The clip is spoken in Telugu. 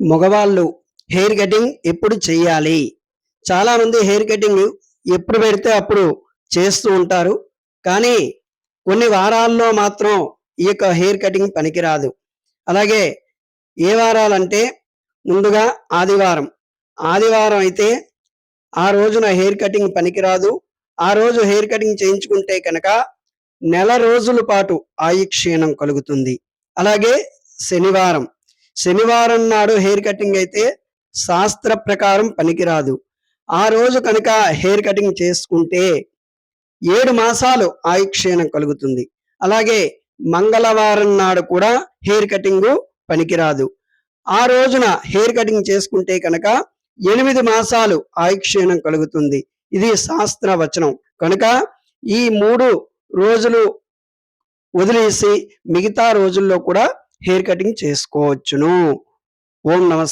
మగవాళ్ళు హెయిర్ కటింగ్ ఎప్పుడు చేయాలి చాలామంది హెయిర్ కటింగ్ ఎప్పుడు పెడితే అప్పుడు చేస్తూ ఉంటారు. కానీ కొన్ని వారాల్లో మాత్రం ఈ యొక్క హెయిర్ కటింగ్ పనికిరాదు. అలాగే ఏ వారాలంటే ముందుగా ఆదివారం. ఆదివారం అయితే ఆ రోజున హెయిర్ కటింగ్ పనికిరాదు. ఆ రోజు హెయిర్ కటింగ్ చేయించుకుంటే కనుక నెల రోజుల పాటు ఆయుక్షీణం కలుగుతుంది. అలాగే శనివారం. శనివారం నాడు హెయిర్ కటింగ్ అయితే శాస్త్ర ప్రకారం పనికిరాదు. ఆ రోజు కనుక హెయిర్ కటింగ్ చేసుకుంటే ఏడు మాసాలు ఆయుక్షీణం కలుగుతుంది. అలాగే మంగళవారం నాడు కూడా హెయిర్ కటింగ్ పనికిరాదు. ఆ రోజున హెయిర్ కటింగ్ చేసుకుంటే కనుక ఎనిమిది మాసాలు ఆయుక్షీణం కలుగుతుంది. ఇది శాస్త్ర వచనం. కనుక ఈ మూడు రోజులు వదిలేసి మిగతా రోజుల్లో కూడా హెయిర్ కటింగ్ చేసుకోవచ్చును. ఓం నమస్తే